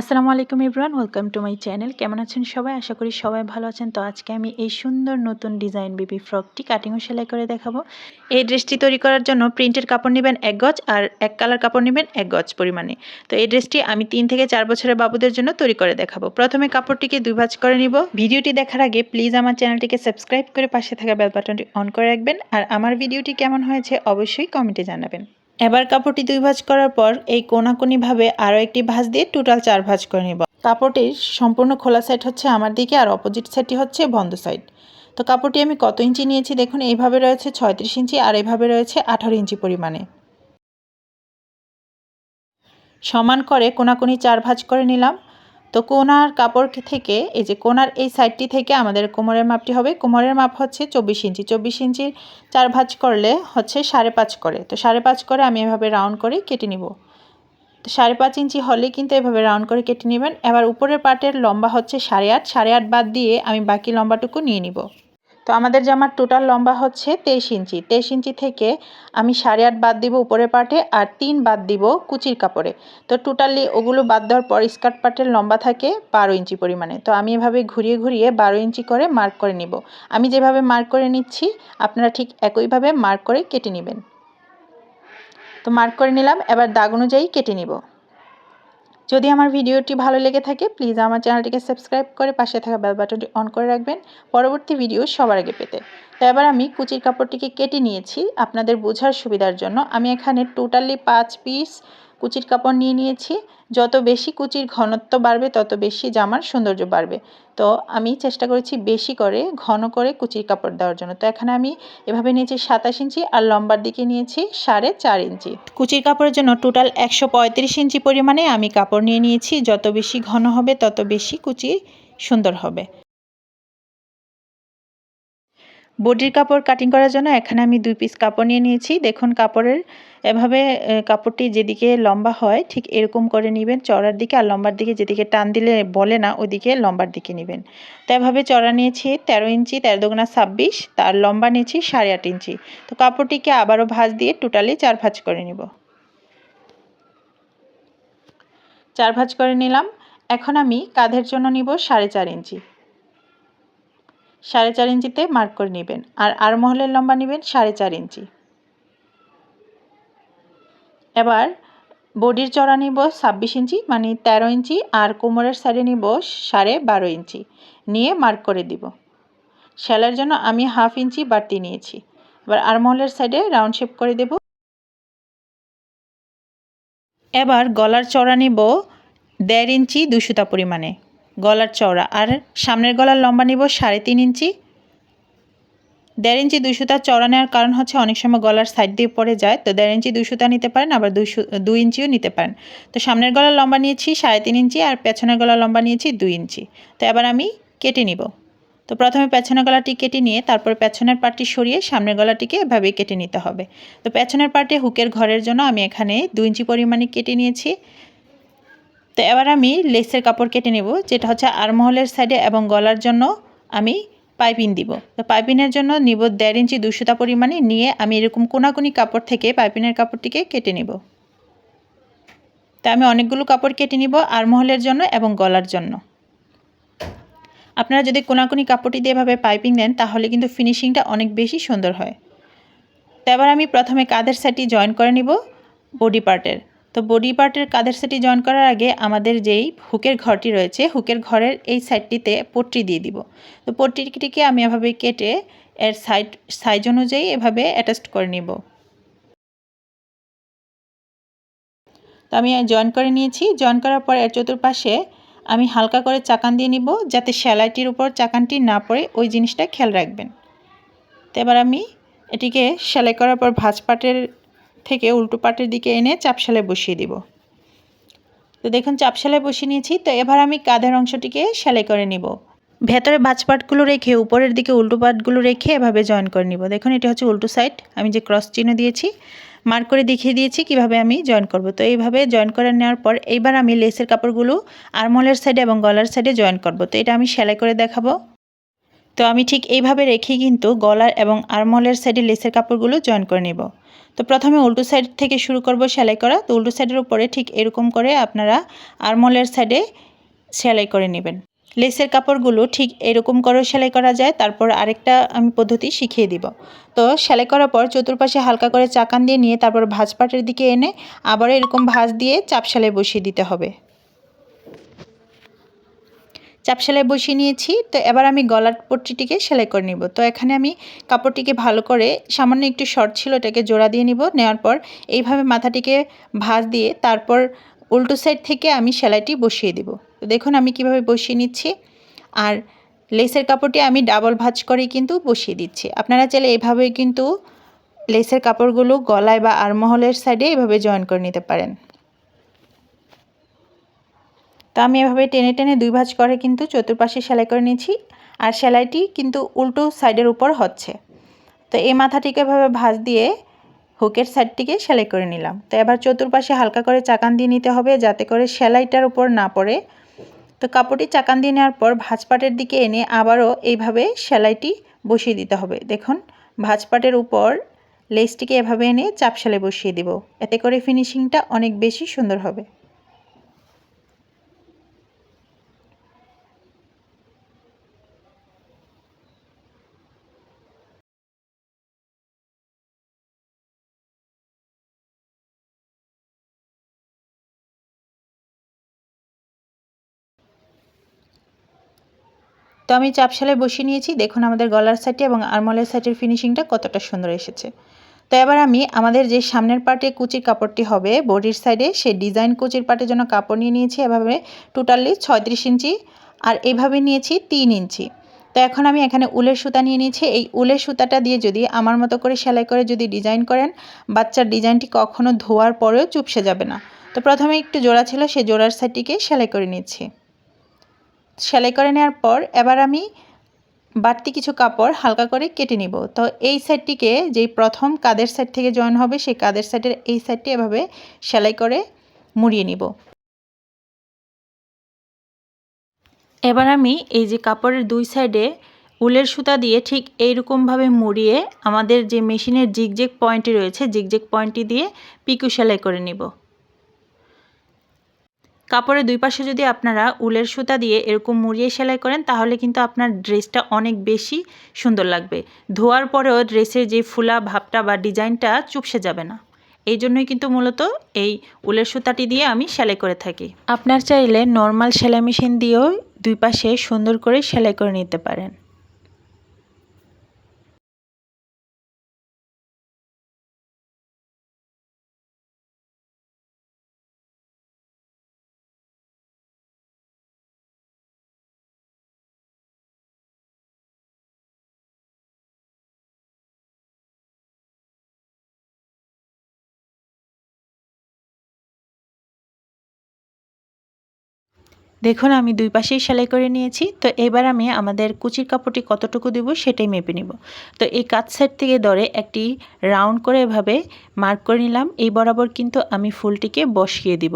আসসালামু আলাইকুম Ibran welcome to my channel. কেমন আছেন সবাই? আশা করি সবাই ভালো আছেন। তো আজকে আমি এই সুন্দর নতুন ডিজাইন বেবি ফ্রকটি কাটিং ও সেলাই করে দেখাবো। এই ড্রেসটি তৈরি করার জন্য প্রিন্টের কাপড় নেবেন এক গজ আর এক কালার কাপড় নেবেন এক গজ পরিমাণে। তো এই ড্রেসটি আমি তিন থেকে চার বছরের বাবুদের জন্য তৈরি করে দেখাবো। প্রথমে কাপড়টিকে দুই ভাজ করে নিব। ভিডিওটি দেখার আগে প্লিজ আমার চ্যানেলটিকে সাবস্ক্রাইব করে পাশে থাকা বেল বাটনটি অন করে রাখবেন। আর আমার ভিডিওটি কেমন হয়েছে অবশ্যই কমেন্টে জানাবেন। এবার কাপড়টি দুই ভাঁজ করার পর এই কোনাকুনিভাবে আরও একটি ভাঁজ দিয়ে টোটাল চার ভাঁজ করে নেব। কাপড়টির সম্পূর্ণ খোলা সাইড হচ্ছে আমার দিকে আর অপোজিট সাইডটি হচ্ছে বন্ধ সাইড। তো কাপড়টি আমি কত ইঞ্চি নিয়েছি দেখুন, এইভাবে রয়েছে ছয়ত্রিশ ইঞ্চি আর এইভাবে রয়েছে আঠারো ইঞ্চি পরিমাণে। সমান করে কোনাকুনি চার ভাঁজ করে নিলাম। তো কোনার কাপড় থেকে, এই যে কোনার এই সাইডটি থেকে আমাদের কোমরের মাপটি হবে। কোমরের মাপ হচ্ছে চব্বিশ ইঞ্চি। চব্বিশ ইঞ্চির চার ভাঁজ করলে হচ্ছে সাড়ে পাঁচ করে। তো সাড়ে পাঁচ করে আমি এভাবে রাউন্ড করে কেটে নিব। তো সাড়ে পাঁচ ইঞ্চি হলে কিন্তু এভাবে রাউন্ড করে কেটে নেবেন। এবার উপরের পাটের লম্বা হচ্ছে সাড়ে আট। সাড়ে আট বাদ দিয়ে আমি বাকি লম্বাটুকু নিয়ে নিব। তো আমাদের জামার টোটাল লম্বা হচ্ছে তেইশ ইঞ্চি। তেইশ ইঞ্চি থেকে আমি সাড়ে আট বাদ দিব উপরের পাটে আর তিন বাদ দিব কুচির কাপড়ে। তো টোটালি ওগুলো বাদ দেওয়ার পর স্কার্ট পাটের লম্বা থাকে বারো ইঞ্চি পরিমাণে। তো আমি এভাবে ঘুরিয়ে ঘুরিয়ে বারো ইঞ্চি করে মার্ক করে নিব। আমি যেভাবে মার্ক করে নিচ্ছি, আপনারা ঠিক একইভাবে মার্ক করে কেটে নেবেন। তো মার্ক করে নিলাম, এবার দাগ অনুযায়ী কেটে নিব। যদি আমার ভিডিওটি ভালো লেগে থাকে প্লিজ আমার চ্যানেলটিকে সাবস্ক্রাইব করে পাশে থাকা বেল বাটনটি অন করে রাখবেন পরবর্তী ভিডিও সবার আগে পেতে। তো এবার আমি কুচির কাপড়টিকে কেটে নিয়েছি। আপনাদের বোঝার সুবিধার জন্য আমি এখানে টোটালি পাঁচ পিস কুচির কাপড় নিয়ে নিয়েছি। যত বেশি কুচির ঘনত্ব বাড়বে, তত বেশি জামার সৌন্দর্য বাড়বে। তো আমি চেষ্টা করেছি বেশি করে, ঘন করে কুচির কাপড় দেওয়ার জন্য। তো এখানে আমি এভাবে নিয়েছি সাতাশ ইঞ্চি আর লম্বার দিকে নিয়েছি সাড়ে চার ইঞ্চি। কুচির কাপড়ের জন্য টোটাল একশো পঁয়ত্রিশ ইঞ্চি পরিমাণে আমি কাপড় নিয়ে নিয়েছি। যত বেশি ঘন হবে, তত বেশি কুচি সুন্দর হবে। বডির কাপড় কাটিং করার জন্য এখানে আমি দুই পিস কাপড় নিয়ে নিয়েছি। দেখুন কাপড়ের এভাবে কাপড়টি যেদিকে লম্বা হয়, ঠিক এরকম করে নেবেন। চড়ার দিকে আর লম্বার দিকে যেদিকে টান দিলে বলে না ওদিকে লম্বার দিকে নেবেন। তো এভাবে চড়া নিয়েছি, তেরো ইঞ্চি, তেরো দুগুনা ছাব্বিশ, তার লম্বা নিয়েছি সাড়ে আট ইঞ্চি। তো কাপড়টিকে আবারও ভাঁজ দিয়ে টোটালি চার ভাঁজ করে নিব। চার ভাঁজ করে নিলাম। এখন আমি কাঁধের জন্য নিব সাড়ে চার ইঞ্চি। সাড়ে চার ইঞ্চিতে মার্ক করে নেবেন। আর আর মহলের লম্বা নেবেন সাড়ে চার ইঞ্চি। এবার বডির চড়া নিব ছাব্বিশ ইঞ্চি মানে তেরো ইঞ্চি, আর কোমরের সাইডে নিব সাড়ে বারো ইঞ্চি। নিয়ে মার্ক করে দিব। সেলাইয়ের জন্য আমি হাফ ইঞ্চি বাড়তি নিয়েছি। এবার আরমহলের সাইডে রাউন্ড শেপ করে দেব। এবার গলার চড়া নিব দেড় ইঞ্চি দুশোটা পরিমাণে। গলার চওড়া। আর সামনের গলার লম্বা নিব সাড়ে তিন ইঞ্চি। দেড় ইঞ্চি দুশোটা চওড়া নেওয়ার কারণ হচ্ছে অনেক সময় গলার সাইড দিয়ে পড়ে যায়। তো দেড় ইঞ্চি দুশোটা নিতে পারেন, আবার দুশো দুই ইঞ্চিও নিতে পারেন। তো সামনের গলার লম্বা নিয়েছি সাড়ে তিন ইঞ্চি আর পেছনের গলার লম্বা নিয়েছি দুই ইঞ্চি। তো এবার আমি কেটে নিব। তো প্রথমে পেছনের গলাটি কেটে নিয়ে তারপর পেছনের পার্টটি সরিয়ে সামনের গলাটিকে এভাবেই কেটে নিতে হবে। তো পেছনের পার্টে হুকের ঘরের জন্য আমি এখানে দুই ইঞ্চি পরিমাণে কেটে নিয়েছি। তো এবার আমি লেসের কাপড় কেটে নেব, যেটা হচ্ছে আরমহলের সাইডে এবং গলার জন্য আমি পাইপিং দিব। তো পাইপিনের জন্য নিব দেড় ইঞ্চি দুশোটা পরিমাণে নিয়ে আমি এরকম কোনাকুনি কাপড় থেকে পাইপিনের কাপড়টিকে কেটে নেব। তা আমি অনেকগুলো কাপড় কেটে নিব আরমহলের জন্য এবং গলার জন্য। আপনারা যদি কোনাকুনি কাপড়টি দিয়ে এভাবে পাইপিং দেন তাহলে কিন্তু ফিনিশিংটা অনেক বেশি সুন্দর হয়। তো এবার আমি প্রথমে কাঁধের সাইডটি জয়েন করে নিব বডি পার্টের। তো বডি পার্টের কাঁধের সেটি জয়েন করার আগে আমাদের যেই হুকের ঘরটি রয়েছে হুকের ঘরের এই সাইডটিতে পট্টি দিয়ে দিব। তো পট্টিটিকে আমি এভাবে কেটে এর সাইড সাইজ অনুযায়ী এভাবে অ্যাটাচড করে নিব। তো আমি জয়েন করে নিয়েছি। জয়েন করার পর এর চতুর্পাশে আমি হালকা করে চাকান দিয়ে নিব, যাতে সেলাইটির উপর চাকানটি না পড়ে ওই জিনিসটা খেয়াল রাখবেন। তো এবার আমি এটিকে সেলাই করার পর ভাঁজ পাটের থেকে উল্টো পাটের দিকে এনে চাপশালে বসিয়ে দিব। তো দেখুন চাপশালে বসিয়ে নিয়েছি। তো এবার আমি কাঁধের অংশটিকে সেলাই করে নিব। ভেতরে পাটগুলো রেখে, উপরের দিকে উল্টো পাটগুলো রেখে এভাবে জয়েন করে নিব। দেখুন, এটি হচ্ছে উল্টো সাইড। আমি যে ক্রস চিহ্ন দিয়েছি, মার্ক করে দেখিয়ে দিয়েছি কীভাবে আমি জয়েন করব। তো এইভাবে জয়েন করে নেওয়ার পর এইবার আমি লেসের কাপড়গুলো আরমলের সাইডে এবং গলার সাইডে জয়েন করব। তো এটা আমি সেলাই করে দেখাবো। তো আমি ঠিক এইভাবে রেখে কিন্তু গলার এবং আরমলের সাইডে লেসের কাপড়গুলো জয়েন করে নেব। তো প্রথমে উল্টো সাইড থেকে শুরু করব সেলাই করা। তো উল্টো সাইডের উপরে ঠিক এরকম করে আপনারা আরমলের সাইডে সেলাই করে নেবেন। লেসের কাপড়গুলো ঠিক এরকম করে সেলাই করা যায়। তারপর আরেকটা আমি পদ্ধতি শিখিয়ে দিব। তো সেলাই করার পর চতুর্পাশে হালকা করে চাকান দিয়ে নিয়ে তারপর ভাঁজ পাটের দিকে এনে আবার এরকম ভাঁজ দিয়ে চাপ সেলাই বসিয়ে দিতে হবে। চাপ সেলাই বসিয়ে নিয়েছি। তো এবার আমি গলার পট্টিটিকে সেলাই করে নিব। তো এখানে আমি কাপড়টিকে ভালো করে সামান্য একটু শর্ট ছিল এটাকে জোড়া দিয়ে নিব। নেওয়ার পর এইভাবে মাথাটিকে ভাঁজ দিয়ে তারপর উল্টো সাইড থেকে আমি সেলাইটি বসিয়ে দিব। তো দেখুন আমি কীভাবে বসিয়ে নিচ্ছি। আর লেসের কাপড়টি আমি ডাবল ভাঁজ করেই কিন্তু বসিয়ে দিচ্ছি। আপনারা চাইলে এইভাবে কিন্তু লেসের কাপড়গুলো গলায় বা আরমহলের সাইডে এভাবে জয়েন করে নিতে পারেন। তো আমি এভাবে টেনে টেনে দুই ভাঁজ করে কিন্তু চতুর্পাশে সেলাই করে নিয়েছি। আর সেলাইটি কিন্তু উল্টো সাইডের উপর হচ্ছে। তো এই মাথাটিকে এভাবে ভাঁজ দিয়ে হুকের সাইডটিকে সেলাই করে নিলাম। তো এবার চতুর্পাশে হালকা করে চাকান দিয়ে নিতে হবে যাতে করে সেলাইটার উপর না পড়ে। তো কাপড়টি চাকান দিয়ে নেওয়ার পর ভাঁজপাটের দিকে এনে আবারও এইভাবে সেলাইটি বসিয়ে দিতে হবে। দেখুন ভাঁজপাটের উপর লেসটিকে এভাবে এনে চাপ সেলাই বসিয়ে দিব। এতে করে ফিনিশিংটা অনেক বেশি সুন্দর হবে। তো আমি চাপ সেলাই বসিয়ে নিয়েছি। দেখুন আমাদের গলার সাইডে এবং আরমলের সাইডের ফিনিশিংটা কতটা সুন্দর এসেছে। তো এবার আমি আমাদের যে সামনের পার্টে কুচির কাপড়টি হবে, বডির সাইডে সেই ডিজাইন কুচির পার্টের জন্য কাপড় নিয়ে নিয়েছি। এভাবে টোটালি ছয়ত্রিশ ইঞ্চি আর এইভাবে নিয়েছি তিন ইঞ্চি। তো এখন আমি এখানে উলের সুতা নিয়ে নিয়েছি। এই উলের সুতাটা দিয়ে যদি আমার মতো করে সেলাই করে যদি ডিজাইন করেন, বাচ্চার ডিজাইনটি কখনো ধোয়ার পরেও চুপসে যাবে না। তো প্রথমে একটু জোড়া ছিল সেই জোড়ার সাইডটিকে সেলাই করে নিচ্ছি। সেলাই করে নেওয়ার পর এবার আমি বাড়তি কিছু কাপড় হালকা করে কেটে নিব। তো এই সাইডটিকে যেই প্রথম কাদের সাইড থেকে জয়েন হবে, সেই কাদের সাইডের এই সাইডটি এভাবে সেলাই করে মুড়িয়ে নিব। এবার আমি এই যে কাপড়ের দুই সাইডে উলের সুতা দিয়ে ঠিক এইরকমভাবে মুড়িয়ে আমাদের যে মেশিনের জিগজেক পয়েন্টটি রয়েছে জিগজেক পয়েন্টটি দিয়ে পিকু সেলাই করে নিব। কাপড়ের দুই পাশে যদি আপনারা উলের সুতা দিয়ে এরকম মুড়িয়ে সেলাই করেন, তাহলে কিন্তু আপনার ড্রেসটা অনেক বেশি সুন্দর লাগবে। ধোয়ার পরেও ড্রেসের যে ফুলা ভাবটা বা ডিজাইনটা চুপসে যাবে না। এই জন্যই কিন্তু মূলত এই উলের সুতাটি দিয়ে আমি সেলাই করে থাকি। আপনার চাইলে নর্মাল সেলাই মেশিন দিয়েও দুই পাশে সুন্দর করে সেলাই করে নিতে পারেন। দেখুন, আমি দুই পাশেই সেলাই করে নিয়েছি। তো এবার আমি আমাদের কুচির কাপড়টি কতটুকু দেব সেটাই মেপে নিব। তো এই কাজ সাইড থেকে ধরে একটি রাউন্ড করে এভাবে মার্ক করে নিলাম। এই বরাবর কিন্তু আমি ফুলটিকে বসিয়ে দিব।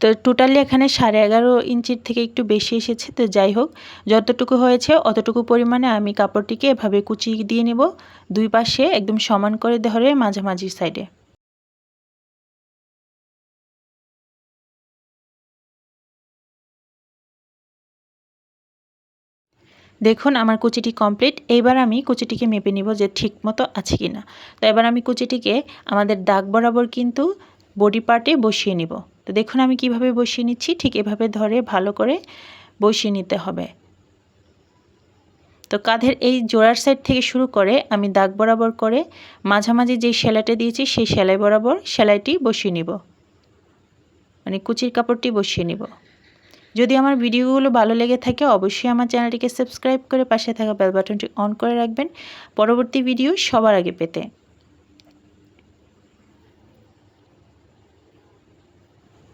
তো টোটালি এখানে সাড়ে এগারো ইঞ্চির থেকে একটু বেশি এসেছে। তো যাই হোক, যতটুকু হয়েছে অতটুকু পরিমাণে আমি কাপড়টিকে এভাবে কুচি দিয়ে নেব। দুই পাশে একদম সমান করে ধরে মাঝামাঝি সাইডে। দেখুন, আমার কুচিটি কমপ্লিট এইবার আমি কুচিটিকে মেপে নিব যে ঠিক মতো আছে কি না তো এবার আমি কুচিটিকে আমাদের দাগ বরাবর কিন্তু বডি পার্টে বসিয়ে নিব। তো দেখুন, আমি কীভাবে বসিয়ে নিচ্ছি? ঠিক এভাবে ধরে ভালো করে বসিয়ে নিতে হবে। তো কাঁধের এই জোড়ার সাইড থেকে শুরু করে আমি দাগ বরাবর করে মাঝামাঝি যেই সেলাইটা দিয়েছি, সেই সেলাই বরাবর সেলাইটি বসিয়ে নিব। মানে কুচির কাপড়টি বসিয়ে নিব। যদি আমার ভিডিওগুলো ভালো লেগে থাকে, অবশ্যই আমার চ্যানেলটিকে সাবস্ক্রাইব করে পাশে থাকা বেল বাটনটি অন করে রাখবেন। পরবর্তী ভিডিও সবার আগে পেতে।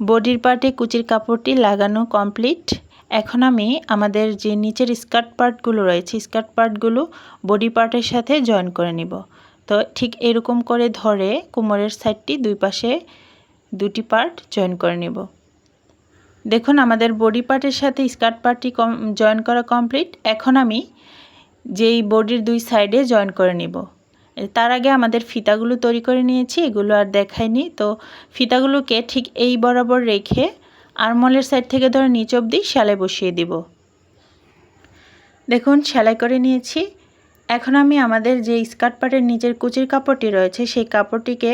বডির পার্টে কুচির কাপড়টি লাগানো কমপ্লিট এখন আমি আমাদের যে নিচের স্কার্ট পার্টগুলো রয়েছে, স্কার্ট পার্টগুলো বডি পার্টের সাথে জয়েন করে নিব। তো ঠিক এরকম করে ধরে কোমরের সাইডটি দুই পাশে দুটি পার্ট জয়েন করে নিব। দেখুন, আমাদের বডি পার্টের সাথে স্কার্ট পার্টটি কম জয়েন করা কমপ্লিট এখন আমি যেই বডির দুই সাইডে জয়েন করে নিব। তার আগে আমাদের ফিতাগুলো তৈরি করে নিয়েছি, এগুলো আর দেখাইনি। তো ফিতাগুলোকে ঠিক এই বরাবর রেখে আরমলের সাইড থেকে ধরে নিচ অবধি সেলাই বসিয়ে দিব। দেখুন, সেলাই করে নিয়েছি। এখন আমি আমাদের যে স্কার্ট পার্টের নিচের কুচির কাপড়টি রয়েছে, সেই কাপড়টিকে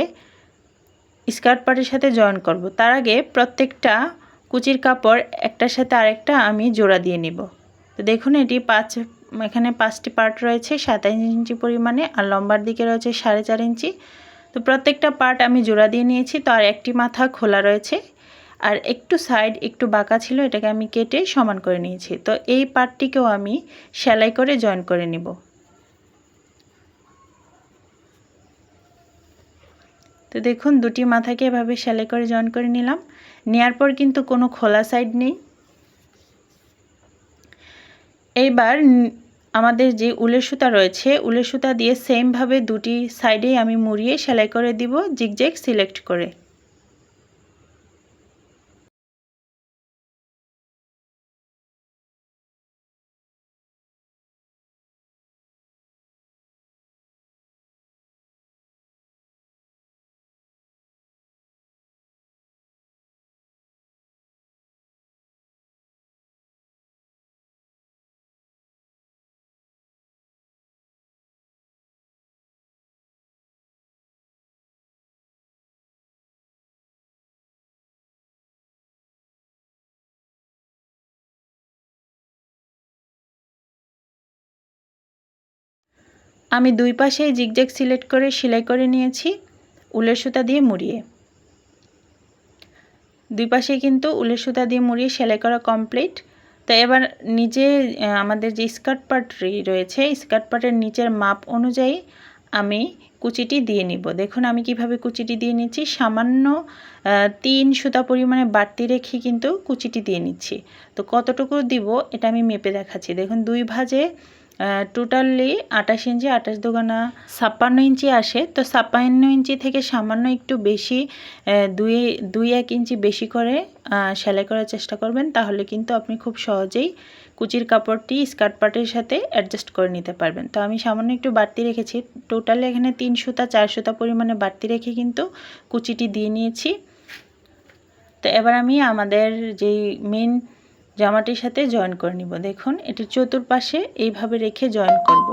স্কার্ট পার্টের সাথে জয়েন করব। তার আগে প্রত্যেকটা কুচির কাপড় একটার সাথে আরেকটা আমি জোড়া দিয়ে নিব। তো দেখুন, এটি পাঁচ, এখানে পাঁচটি পার্ট রয়েছে, সাতাইশ ইঞ্চি পরিমাণে আর লম্বার দিকে রয়েছে সাড়ে চার ইঞ্চি। তো প্রত্যেকটা পার্ট আমি জোড়া দিয়ে নিয়েছি, তো আর একটি মাথা খোলা রয়েছে। আর একটু সাইড একটু বাঁকা ছিল, এটাকে আমি কেটে সমান করে নিয়েছি। তো এই পার্টটিকেও আমি সেলাই করে জয়েন করে নিব। তো দেখুন, দুটি মাথাকে এভাবে সেলাই করে জয়েন করে নিলাম। নেয়ার পর কিন্তু কোনো খোলা সাইড নেই। এইবার আমাদের যে উলের সুতা রয়েছে, উলের সুতা দিয়ে সেমভাবে দুটি সাইডেই আমি মুড়িয়ে সেলাই করে দিব, জিগজ্যাগ সিলেক্ট করে। আমি দুই পাশেই জিগজ্যাগ সিলেক্ট করে সেলাই করে নিয়েছি উলের সুতা দিয়ে মুড়িয়ে। দুই পাশে কিন্তু উলের সুতা দিয়ে মুড়িয়ে সেলাই করা কমপ্লিট তো এবার নিচে আমাদের যে স্কার্ট পার্ট রয়েছে, স্কার্ট পার্টের নিচের মাপ অনুযায়ী আমি কুচিটি দিয়ে নিব। দেখুন আমি কীভাবে কুচিটি দিয়ে নিচ্ছি। সামান্য তিন সুতা পরিমাণে বাড়তি রেখে কিন্তু কুচিটি দিয়ে নিচ্ছি। তো কতটুকু দিব এটা আমি মেপে দেখাচ্ছি। দেখুন দুই ভাজে টোটালি আঠাশ ইঞ্চি, আঠাশ দোকানা ছাপ্পান্ন ইঞ্চি আসে। তো ছাপ্পান্ন ইঞ্চি থেকে সামান্য একটু বেশি দুই দুই এক ইঞ্চি বেশি করে সেলাই করার চেষ্টা করবেন। তাহলে কিন্তু আপনি খুব সহজেই কুচির কাপড়টি, স্কার্ট পার্টের সাথে অ্যাডজাস্ট করে নিতে পারবেন। তো আমি সামান্য একটু বাড়তি রেখেছি। টোটালি এখানে তিন সুতা, চার সুতা পরিমাণে বাড়তি রেখে কিন্তু কুচিটি দিয়ে নিয়েছি। তো এবার আমি আমাদের যেই মেন জামাটির সাথে জয়েন করে নিব। দেখুন, এটির চতুর্পাশে এইভাবে রেখে জয়েন করব।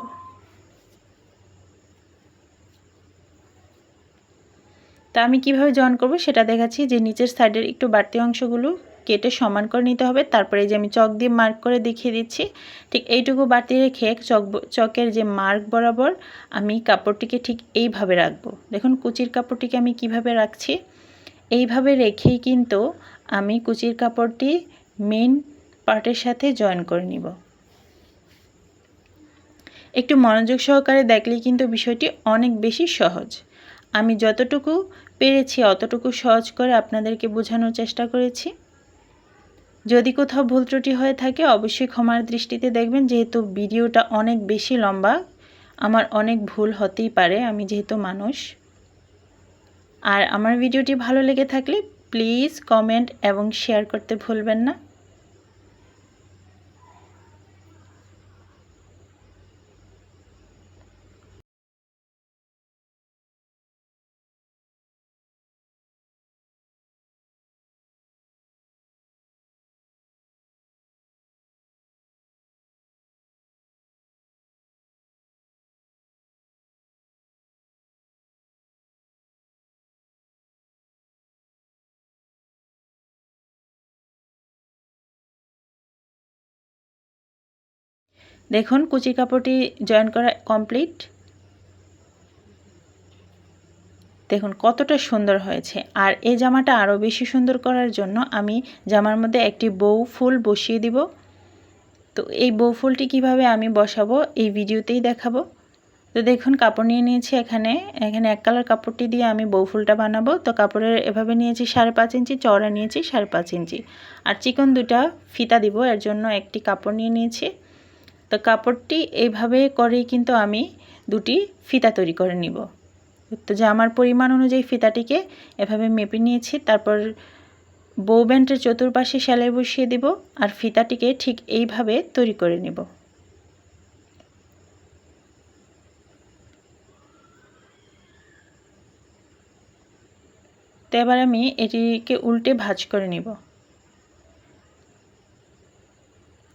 তা আমি কীভাবে জয়েন করব সেটা দেখাচ্ছি। যে নিচের সাইডের একটু বাড়তি অংশগুলো কেটে সমান করে নিতে হবে। তারপরে যে আমি চক দিয়ে মার্ক করে দেখিয়ে দিচ্ছি, ঠিক এইটুকু বাড়তি রেখে চক চকের যে মার্ক বরাবর আমি কাপড়টিকে ঠিক এইভাবে রাখব। দেখুন, কুচির কাপড়টিকে আমি কীভাবে রাখছি? এইভাবে রেখেই কিন্তু আমি কুচির কাপড়টি মেন পার্টের সাথে জয়েন করে নিব। একটু মনোযোগ সহকারে দেখলেই কিন্তু বিষয়টি অনেক বেশি সহজ। আমি যতটুকু পেরেছি, অতটুকু সহজ করে আপনাদেরকে বোঝানোর চেষ্টা করেছি। যদি কোথাও ভুল ত্রুটি হয়ে থাকে, অবশ্যই ক্ষমার দৃষ্টিতে দেখবেন, যেহেতু ভিডিওটা অনেক বেশি লম্বা, আমার অনেক ভুল হতেই পারে, আমি যেহেতু মানুষ। আর আমার ভিডিওটি ভালো লেগে থাকলে, প্লিজ কমেন্ট এবং শেয়ার করতে ভুলবেন না। দেখুন, কুচি কাপড়টি জয়েন করা কমপ্লিট। দেখুন, কতটা সুন্দর হয়েছে। আর এই জামাটা আরও বেশি সুন্দর করার জন্য আমি জামার মধ্যে একটি বউ ফুল বসিয়ে দিব। তো এই বউ ফুলটি কীভাবে আমি বসাবো, এই ভিডিওতেই দেখাবো। তো দেখুন, কাপড় নিয়ে নিয়েছি এখানে। এখানে এক কালার কাপড়টি দিয়ে আমি বউ ফুলটা বানাবো। তো কাপড়ের এভাবে নিয়েছি সাড়ে পাঁচ ইঞ্চি, চওড়া নিয়েছি সাড়ে পাঁচ ইঞ্চি। আর চিকন দুটা ফিতা দিব, এর জন্য একটি কাপড় নিয়ে নিয়েছি। তো কাপড়টি এইভাবে করেই কিন্তু আমি দুটি ফিতা তৈরি করে নিব। তো জামার পরিমাণ অনুযায়ী ফিতাটিকে এভাবে মেপে নিয়েছি, তারপর বউ ব্যান্ডের চতুর্পাশে সেলাই বসিয়ে দিব আর ফিতাটিকে ঠিক এইভাবে তৈরি করে নেব। তো এবার আমি এটিকে উল্টে ভাজ করে নিব।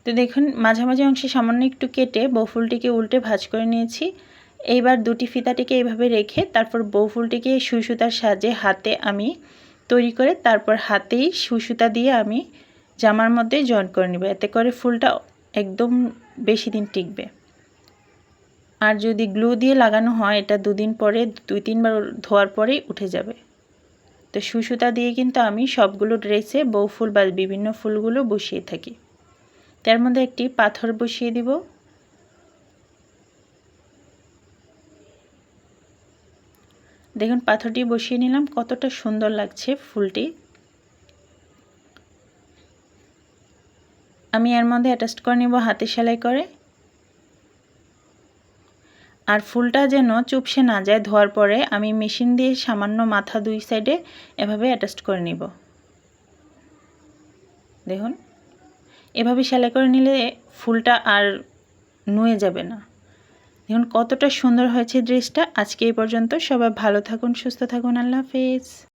তো দেখুন, মাঝামাঝি অংশে সামান্য একটু কেটে বউফুলটিকে উল্টে ভাজ করে নিয়েছি। এইবার দুটি ফিতাটিকে এইভাবে রেখে তারপর বউফুলটিকে সুই সুতার সাহায্যে হাতে আমি তৈরি করে তারপর হাতেই সুই সুতা দিয়ে আমি জামার মধ্যে জয়েন করে নেব। এতে করে ফুলটা একদম বেশি দিন টিকবে। আর যদি গ্লু দিয়ে লাগানো হয়, এটা দুদিন পরে, দুই তিনবার ধোয়ার পরেই উঠে যাবে। তো সুসুতা দিয়ে কিন্তু আমি সবগুলো ড্রেসে বউ ফুল বা বিভিন্ন ফুলগুলো বসিয়ে থাকি। তার মধ্যে একটি পাথর বসিয়ে দিব। দেখুন, পাথরটি বসিয়ে নিলাম। কতটা সুন্দর লাগছে ফুলটি। আমি এর মধ্যে অ্যাটাচ করে নিব হাতে সেলাই করে। আর ফুলটা যেন চুপসে না যায় ধোয়ার পরে, আমি মেশিন দিয়ে সামান্য মাথা দুই সাইডে এভাবে অ্যাটাচ করে নিব। দেখুন। এভাবে সেলাই করে নিলে ফুলটা আর নুয়ে যাবে না। দেখুন কতটা সুন্দর হয়েছে ড্রেসটা আজকে এই পর্যন্ত সবাই ভালো থাকুন, সুস্থ থাকুন। আল্লাহ হাফেজ।